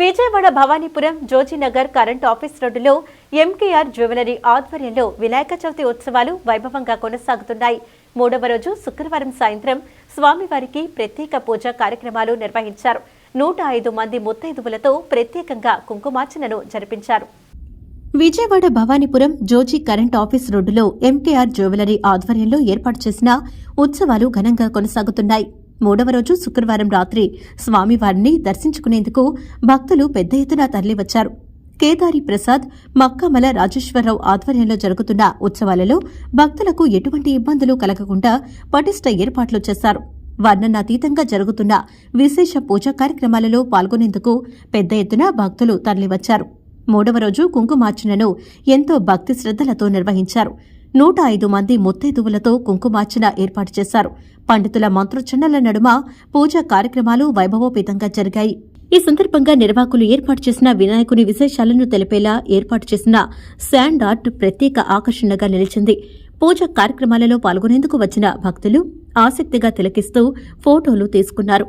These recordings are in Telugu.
విజయవాడ భవానీపురం జోజీనగర్ కరెంట్ ఆఫీస్ రోడ్డులో ఎంకేఆర్ జ్యువెలరీ ఆధ్వర్యంలో వినాయక చవితి ఉత్సవాలు వైభవంగా కొనసాగుతున్నాయి. మూడవ రోజు శుక్రవారం సాయంత్రం స్వామివారికి ప్రత్యేక పూజా కార్యక్రమాలు నిర్వహించారు. నూట ఐదు మంది ముత్తైదువులతో ప్రత్యేకంగా కుంకుమార్చనను జరిపించారు. విజయవాడ భవానీపురం జోజీ కరెంట్ ఆఫీస్ రోడ్డులో ఎంకేఆర్ జ్యువెలరీ ఆధ్వర్యంలో ఏర్పాటు చేసిన ఉత్సవాలు ఘనంగా కొనసాగుతున్నాయి. మూడవ రోజు శుక్రవారం రాత్రి స్వామివారిని దర్శించుకునేందుకు భక్తులు పెద్ద ఎత్తున తరలివచ్చారు. కేదారి ప్రసాద్ మక్కామల రాజేశ్వరరావు ఆధ్వర్యంలో జరుగుతున్న ఉత్సవాలలో భక్తులకు ఎటువంటి ఇబ్బందులు కలగకుండా పటిష్ట ఏర్పాట్లు చేశారు. వర్ణనాతీతంగా జరుగుతున్న విశేష పూజా కార్యక్రమాలలో పాల్గొనేందుకు పెద్ద ఎత్తున భక్తులు తరలివచ్చారు. మూడవ రోజు కుంకుమార్చనను ఎంతో భక్తి శ్రద్దలతో నిర్వహించారు. నూట ఐదు మంది ముత్తైదువులతో కుంకుమార్చన ఏర్పాటు చేశారు. పండితుల మంత్రోచ్చరణల నడుమ పూజా కార్యక్రమాలు వైభవోపేతంగా జరిగాయి. ఈ సందర్భంగా నిర్వాహకులు ఏర్పాటు చేసిన వినాయకుని విశేషాలను తెలిపేలా ఏర్పాటు చేసిన శాండ్ ఆర్ట్ ప్రత్యేక ఆకర్షణగా నిలిచింది. పూజా కార్యక్రమాలలో పాల్గొనేందుకు వచ్చిన భక్తులు ఆసక్తిగా తిలకిస్తూ ఫోటోలు తీసుకున్నారు.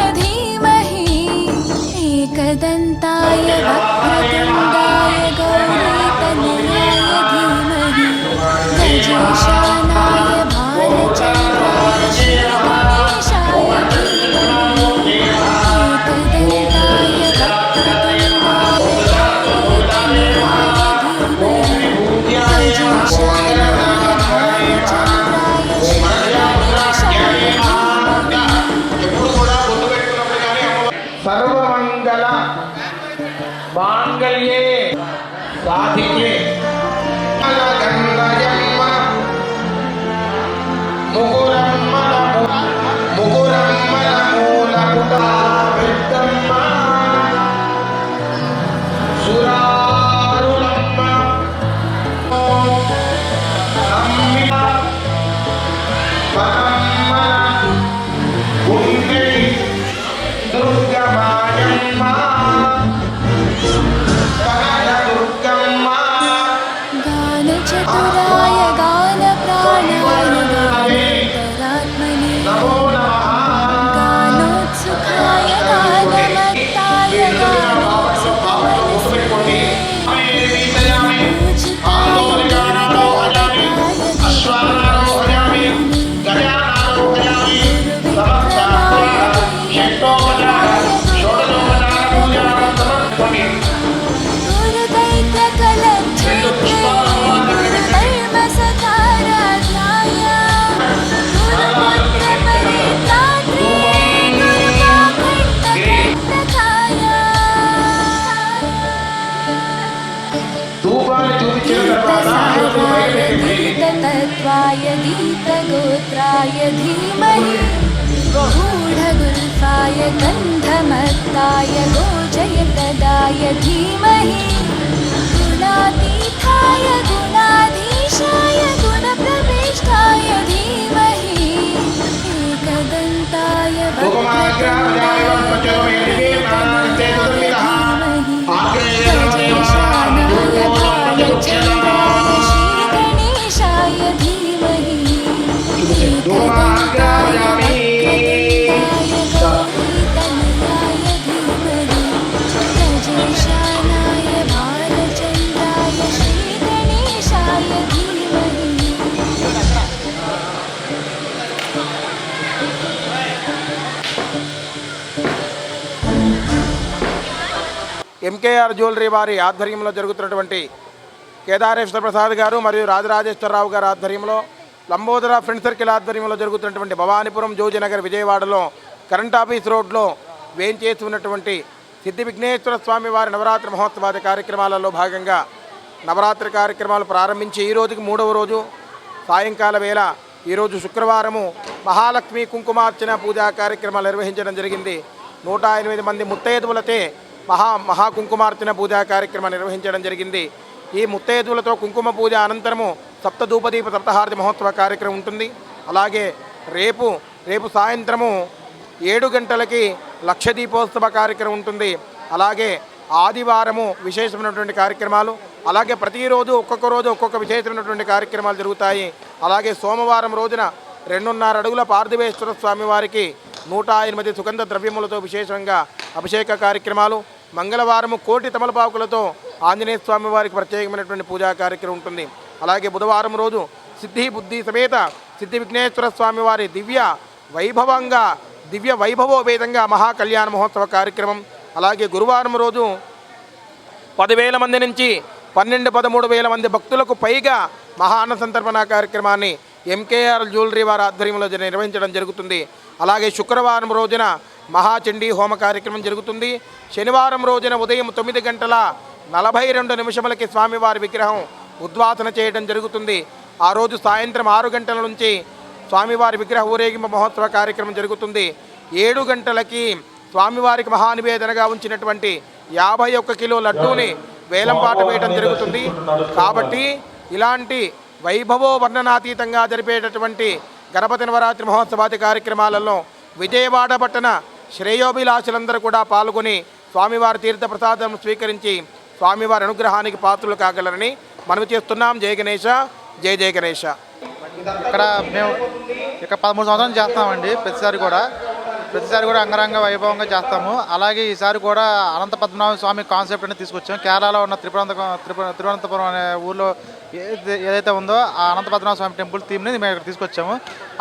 सर्वमङ्गल मांगल्ये साधिके मुकुरम्म गीतगोत्राय धीमहि गूढगुल्फाय गन्धमत्ताय गोजयतदाय धीमहि गुणातीताय गुणाधीशाय गुणप्रविष्टाय धीमहि एकदन्ताय ఎంకేఆర్ జ్యువెలరీ వారి ఆధ్వర్యంలో జరుగుతున్నటువంటి కేదారేశ్వర ప్రసాద్ గారు మరియు రాజరాజేశ్వరరావు గారి ఆధ్వర్యంలో లంబోదర ఫ్రెండ్ సర్కిల్ ఆధ్వర్యంలో జరుగుతున్నటువంటి భవానీపురం జోజినగర్ విజయవాడలో కరెంట్ ఆఫీస్ రోడ్లో వేంచేసి ఉన్నటువంటి సిద్ధి విఘ్నేశ్వర స్వామి వారి నవరాత్రి మహోత్సవాది కార్యక్రమాలలో భాగంగా నవరాత్రి కార్యక్రమాలు ప్రారంభించి ఈ రోజుకి మూడవ రోజు. సాయంకాల వేళ ఈరోజు శుక్రవారము మహాలక్ష్మి కుంకుమార్చన పూజా కార్యక్రమాలు నిర్వహించడం జరిగింది. నూట ఎనిమిది మంది ముత్తైదువులతే మహా మహా కుంకుమార్చన పూజా కార్యక్రమం నిర్వహించడం జరిగింది. ఈ ముత్తైదువులతో కుంకుమ పూజ అనంతరము సప్తధూపదీప సప్తహారతి మహోత్సవ కార్యక్రమం ఉంటుంది. అలాగే రేపు రేపు సాయంత్రము ఏడు గంటలకి లక్ష దీపోత్సవ కార్యక్రమం ఉంటుంది. అలాగే ఆదివారము విశేషమైనటువంటి కార్యక్రమాలు అలాగే ప్రతిరోజు ఒక్కొక్క రోజు ఒక్కొక్క విశేషమైనటువంటి కార్యక్రమాలు జరుగుతాయి. అలాగే సోమవారం రోజున రెండున్నర అడుగుల పార్థివేశ్వర స్వామి వారికి నూట ఎనిమిది సుగంధ ద్రవ్యములతో విశేషంగా అభిషేక కార్యక్రమాలు మంగళవారము కోటి తమలపాకులతో ఆంజనేయ స్వామి వారికి ప్రత్యేకమైనటువంటి పూజా కార్యక్రమం ఉంటుంది. అలాగే బుధవారం రోజు సిద్ధి బుద్ధి సమేత సిద్ధి విఘ్నేశ్వర స్వామి వారి దివ్య వైభవంగా దివ్య వైభవోపేతంగా మహాకళ్యాణ మహోత్సవ కార్యక్రమం. అలాగే గురువారం రోజు పదివేల మంది నుంచి పన్నెండు పదమూడు వేల మంది భక్తులకు పైగా మహాన్న సంతర్పణ కార్యక్రమాన్ని ఎంకేఆర్ జ్యువెలరీ వారి ఆధ్వర్యంలో నిర్వహించడం జరుగుతుంది. అలాగే శుక్రవారం రోజున మహాచండీ హోమ కార్యక్రమం జరుగుతుంది. శనివారం రోజున ఉదయం తొమ్మిది గంటల నలభై రెండు నిమిషములకి స్వామివారి విగ్రహం ఉద్వాసన చేయడం జరుగుతుంది. ఆ రోజు సాయంత్రం ఆరు గంటల నుంచి స్వామివారి విగ్రహ ఊరేగింపు మహోత్సవ కార్యక్రమం జరుగుతుంది. ఏడు గంటలకి స్వామివారికి మహానివేదనగా ఉంచినటువంటి యాభై ఒక్క కిలో లడ్డూని వేలంపాట వేయడం జరుగుతుంది. కాబట్టి ఇలాంటి వైభవో వర్ణనాతీతంగా జరిపేటటువంటి గణపతి నవరాత్రి మహోత్సవాది కార్యక్రమాలలో విజయవాడ పట్టణ శ్రేయోభిలాషులందరూ కూడా పాల్గొని స్వామివారి తీర్థ ప్రసాదం స్వీకరించి స్వామివారి అనుగ్రహానికి పాత్రలు కాగలరని మనవి చేస్తున్నాం. జయ గణేష జయ జయ గణేష ఇక్కడ మేము ఇక్కడ పదమూడు సంవత్సరాలు చేస్తామండి ప్రతిసారి కూడా. ప్రతిసారి కూడా అంగరంగ వైభవంగా చేస్తాము. అలాగే ఈసారి కూడా అనంత పద్మనాభ స్వామి కాన్సెప్ట్ అనేది తీసుకొచ్చాం. కేరళలో ఉన్న త్రిపురంత తిరువనంతపురం అనే ఊర్లో ఏదైతే ఏదైతే ఉందో ఆ అనంత పద్మనాభ స్వామి టెంపుల్ థీమ్ని మేము ఇక్కడ తీసుకొచ్చాము.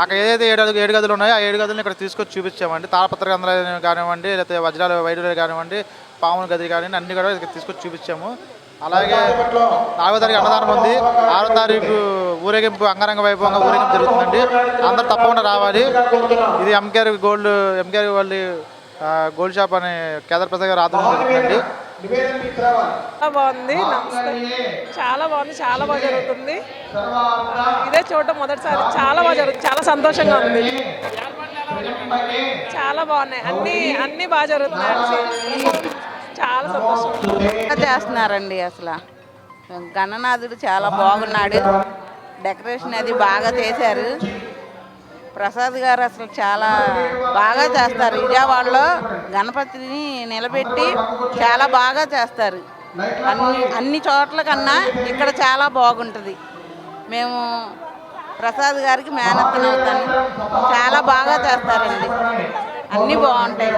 అక్కడ ఏదైతే ఏడు ఏడు గదులు ఉన్నాయో ఆ ఏడు గదులను ఇక్కడ తీసుకొచ్చి చూపించామండి. తాళపత్ర గంధాలు కానివ్వండి లేకపోతే వజ్రాలు వైడులు కానివ్వండి పాముల గది కానివ్వండి అన్ని కూడా ఇక్కడ తీసుకొచ్చి చూపించాము. అలాగే నాలుగో తారీఖు అన్నదానం ఉంది. ఆరో తారీఖు ఊరేగింపు అంగరంగ వైభవంగా ఊరేగింపు జరుగుతుందండి. అందరూ తప్పకుండా రావాలి. ఇది ఎంకేఆర్ గోల్డ్ ఎంకేఆర్ వాళ్ళ గోల్డ్ షాప్ అనే కేదార్ ప్రసాద్ గారు ఆధ్వర్యంలో జరుగుతుందండి. చాలా బాగుంది. చాలా బాగుంది. చాలా బాగా జరుగుతుంది. ఇదే చూడటం మొదటిసారి. చాలా బాగా జరుగుతుంది. చాలా సంతోషంగా ఉంది. చాలా బాగున్నాయి. అన్ని అన్ని బాగా జరుగుతున్నాయి. చాలా సంతోషం. చేస్తున్నారండి అసలు. గణనాథుడు చాలా బాగున్నాడు. డెకరేషన్ అది బాగా చేశారు. ప్రసాద్ గారు అసలు చాలా బాగా చేస్తారు. విజయవాడలో గణపతిని నిలబెట్టి చాలా బాగా చేస్తారు. అన్ని అన్ని చోట్ల కన్నా ఇక్కడ చాలా బాగుంటుంది. మేము ప్రసాద్ గారికి మేనత్తనవుతాను. చాలా బాగా చేస్తారండి. అన్నీ బాగుంటాయి.